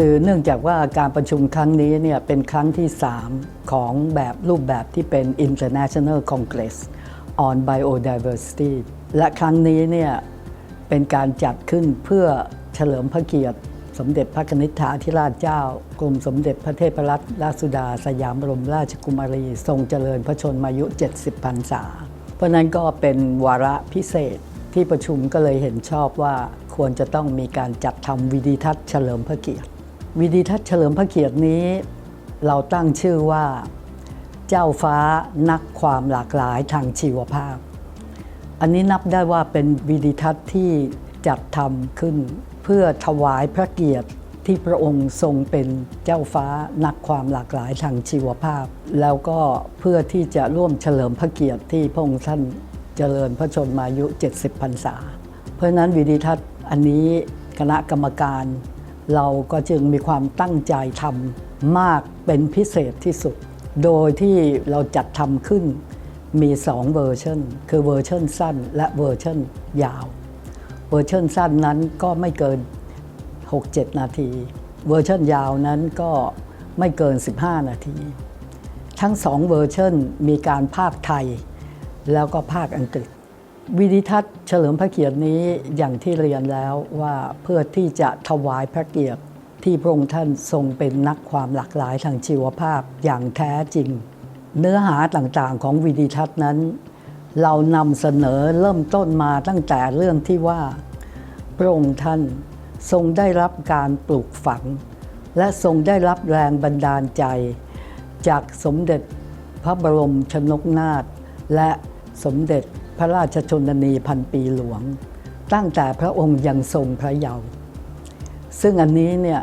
คือเนื่องจากว่าการประชุมครั้งนี้เนี่ยเป็นครั้งที่ 3 ของแบบรูปแบบที่เป็น International Congress on Biodiversity และครั้งนี้เนี่ยเป็นการจัดขึ้นเพื่อเฉลิมพระเกียรติ สมเด็จพระนิษฐาธิราชเจ้า กรมสมเด็จพระเทพรัตนราชสุดา สยามบรมราชกุมารี ทรงเจริญพระชนมายุ 70พรรษา เพราะนั้นก็เป็นวาระพิเศษที่ประชุมก็เลยเห็นชอบว่าควรจะต้องมีการจัดทำวิดีทัศน์เฉลิมพระเกียรติ วิดีทัศน์เฉลิมพระเกียรตินี้ เราตั้งชื่อว่าเจ้าฟ้านักความหลากหลายทางชีวภาพ อันนี้นับได้ว่าเป็นวิดีทัศน์ที่จัดทำขึ้น เพื่อถวายพระเกียรติที่พระองค์ทรงเป็นเจ้าฟ้านักความหลากหลายทางชีวภาพ แล้วก็เพื่อที่จะร่วมเฉลิมพระเกียรติที่พระองค์ท่านเจริญพระชนมายุ 70 พรรษา เพราะนั้นวิดีทัศน์อันนี้คณะกรรมการ เราก็จึงมีความตั้งใจทำมากเป็นพิเศษที่สุด โดยที่เราจัดทำขึ้นมี 2 เวอร์ชันคือเวอร์ชันสั้น และเวอร์ชันยาว เวอร์ชันสั้นนั้นก็ไม่เกิน 6-7 นาที เวอร์ชันยาวนั้นก็ไม่เกิน 15 นาที ทั้งสองเวอร์ชันมีการภาคไทย แล้วก็ภาคอังกฤษ วิดิทัศน์เฉลิมพระเกียรตินี้อย่างที่เรียนแล้วว่าเพื่อที่จะถวายพระเกียรติที่พระองค์ท่านทรงเป็นนักความหลากหลายทางชีวภาพอย่างแท้จริง เนื้อหาต่างๆของวิดิทัศน์นั้น เรานำเสนอเริ่มต้นมาตั้งแต่เรื่องที่ว่า พระองค์ท่านทรงได้รับการปลูกฝัง และทรงได้รับแรงบันดาลใจ จากสมเด็จพระบรมชนกนาถและสมเด็จ พระราชชนนีพันปีหลวง ตั้งแต่พระองค์ยังทรงพระเยาว์ซึ่งอันนี้เนี่ย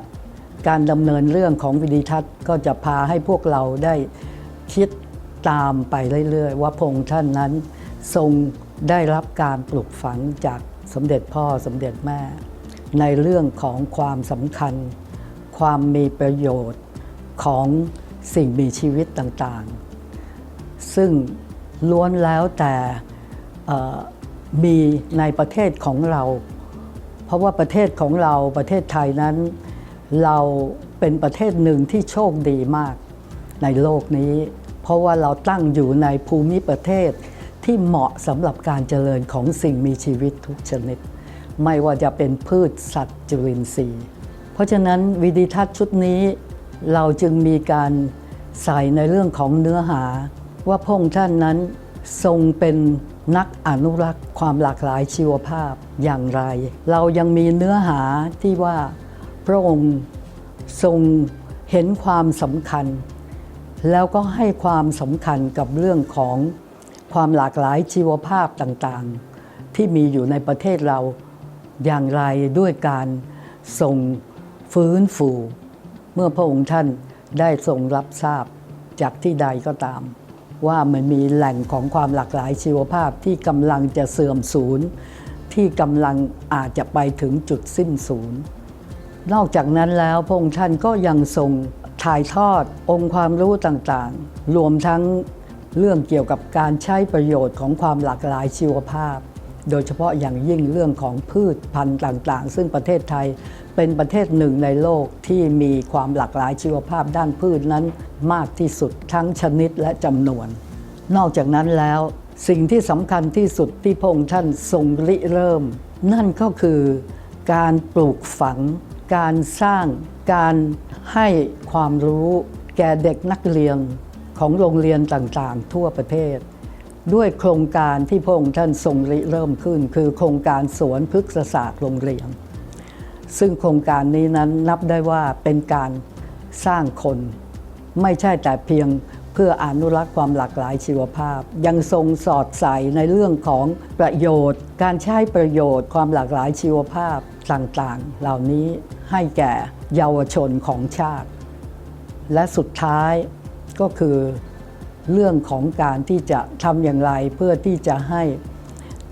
การดำเนินเรื่องของวิดีทัศน์ก็จะพาให้พวกเราได้คิดตามไปเรื่อยๆ ว่าพงค์ท่านนั้นทรงได้รับการปลูกฝังจากสมเด็จพ่อสมเด็จแม่ ในเรื่องของความสำคัญ ความมีประโยชน์ของสิ่งมีชีวิตต่างๆ ซึ่งล้วนแล้วแต่ มีในประเทศของเรา เพราะว่าประเทศของเราประเทศไทยนั้น เราเป็นประเทศหนึ่งที่โชคดีมากในโลกนี้ เพราะว่าเราตั้งอยู่ในภูมิประเทศที่เหมาะสำหรับการเจริญของสิ่งมีชีวิตทุกชนิด ไม่ว่าจะเป็นพืชสัตว์จุลินทรีย์ เพราะฉะนั้นวิดีทัศน์ชุดนี้เราจึงมีการใส่ในเรื่องของเนื้อหา ว่าพระองค์ท่านนั้นทรงเป็น นักอนุรักษ์ความหลากหลายชีวภาพอย่างไร เรายังมีเนื้อหาที่ว่าพระองค์ทรงเห็นความสำคัญ แล้วก็ให้ความสำคัญกับเรื่องของความหลากหลายชีวภาพต่างๆ ที่มีอยู่ในประเทศเราอย่างไรด้วยการทรงฟื้นฟู เมื่อพระองค์ท่านได้ทรงรับทราบจากที่ใดก็ตาม ว่ามันมีแหล่งของความหลากหลายชีวภาพที่กำลังจะเสื่อมสูญที่กำลังอาจจะไปถึงจุดสิ้นสูญนอกจากนั้นแล้วพระองค์ท่านก็ยังทรงถ่ายทอดองค์ความรู้ต่างๆ รวมทั้งเรื่องเกี่ยวกับการใช้ประโยชน์ของความหลากหลายชีวภาพ โดยเฉพาะอย่างยิ่งเรื่องของพืชพันธุ์ต่างๆ ซึ่งประเทศไทยเป็นประเทศหนึ่งในโลกที่มีความหลากหลายชีวภาพด้านพืชนั้น มากที่สุดทั้งชนิดและจำนวน นอกจากนั้นแล้วสิ่งที่สำคัญที่สุดที่พระองค์ท่านทรงริเริ่ม นั่นก็คือการปลูกฝัง การสร้าง การให้ความรู้แก่เด็กนักเรียนของโรงเรียนต่างๆ ทั่วประเทศ ด้วยโครงการที่พระองค์ท่านทรงริเริ่มขึ้น คือโครงการสวนพฤกษศาสตร์โรงเรียน ซึ่งโครงการนี้นั้นนับได้ว่าเป็นการสร้างคน ไม่ใช่แต่เพียงเพื่ออนุรักษ์ความหลากหลายชีวภาพ ยังทรงสอดใส่ในเรื่องของประโยชน์ การใช้ประโยชน์ความหลากหลายชีวภาพต่างๆ เหล่านี้ให้แก่เยาวชนของชาติ และสุดท้ายก็คือเรื่องของการที่จะทำอย่างไรเพื่อที่จะให้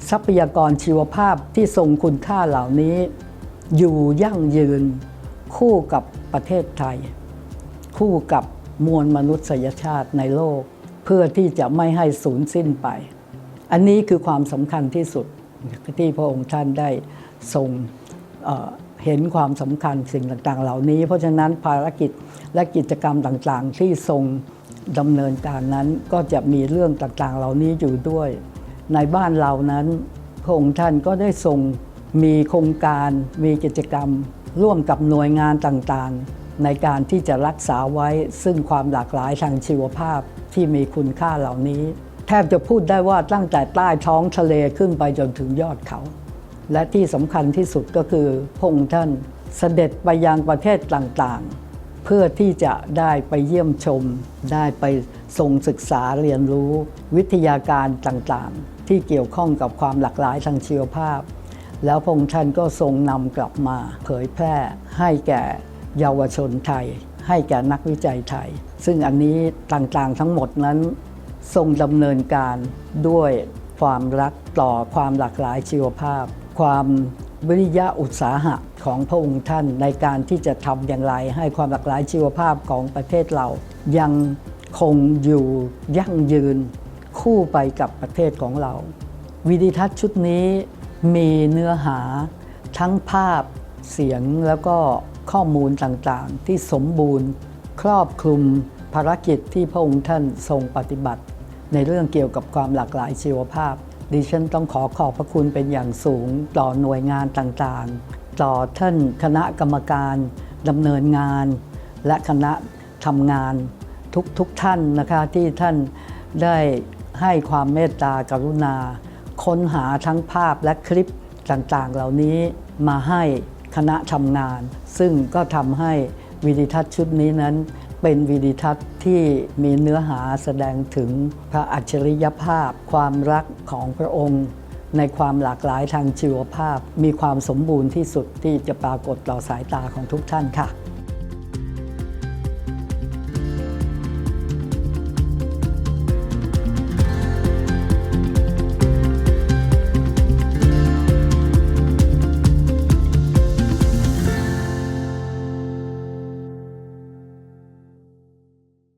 ทรัพยากรชีวภาพที่ทรงคุณค่าเหล่านี้ อยู่ยั่งยืนคู่กับประเทศไทย คู่กับ มวลมนุษยชาติในโลก เพื่อที่จะไม่ให้สูญสิ้นไป อันนี้คือความสำคัญที่สุดที่พระองค์ท่านได้ทรงเเห็นความสำคัญสิ่งต่างๆ เหล่านี้ เพราะฉะนั้นภารกิจและกิจกรรมต่างๆ ที่ทรงดำเนินการนั้นก็จะมีเรื่องต่างๆ เหล่านี้อยู่ด้วย ในบ้านเรานั้น พระองค์ท่านก็ได้ทรงมีโครงการมีกิจกรรม ร่วมกับหน่วยงานต่างๆ ในการที่จะรักษาไว้ซึ่งความหลากหลายทางชีวภาพที่มีคุณค่าเหล่านี้ แทบจะพูดได้ว่าตั้งแต่ใต้ท้องทะเลขึ้นไปจนถึงยอดเขา และที่สำคัญที่สุดก็คือพงค์ท่านเสด็จไปยังประเทศต่างๆ เพื่อที่จะได้ไปเยี่ยมชม ได้ไปทรงศึกษาเรียนรู้ วิทยาการต่างๆ ที่เกี่ยวข้องกับความหลากหลายทางชีวภาพ แล้วพงค์ท่านก็ทรงนำกลับมาเผยแพร่ให้แก่ เยาวชนไทย ให้แก่นักวิจัยไทย ซึ่งอันนี้ต่างๆทั้งหมดนั้น ทรงดำเนินการด้วยความรักต่อความหลากหลายชีวภาพ ความวิริยะอุตสาหะของพระองค์ท่านในการที่จะทำอย่างไร ให้ความหลากหลายชีวภาพของประเทศเรา ยังคงอยู่ยั่งยืนคู่ไปกับประเทศของเรา วิดิทัศน์ชุดนี้มีเนื้อหาทั้งภาพเสียงแล้วก็ ข้อมูลต่างๆ ที่สมบูรณ์ ครอบคลุมภารกิจที่พระองค์ท่านทรงปฏิบัติ ในเรื่องเกี่ยวกับความหลากหลายชีวภาพ ดิฉันต้องขอขอบพระคุณเป็นอย่างสูงต่อหน่วยงานต่างๆ ต่อท่านคณะกรรมการดำเนินงาน และคณะทำงานทุกทุกๆท่านนะคะที่ท่านได้ให้ความเมตตากรุณา ค้นหาทั้งภาพและคลิปต่างๆ เหล่านี้มาให้ คณะทำงาน ซึ่งก็ทำให้วิดิทัศน์ชุดนี้นั้น เป็นวิดิทัศน์ที่มีเนื้อหาแสดงถึงพระอัจฉริยภาพ ความรักของพระองค์ ในความหลากหลายทางชีวภาพ มีความสมบูรณ์ที่สุดที่จะปรากฏต่อสายตาของทุกท่านค่ะ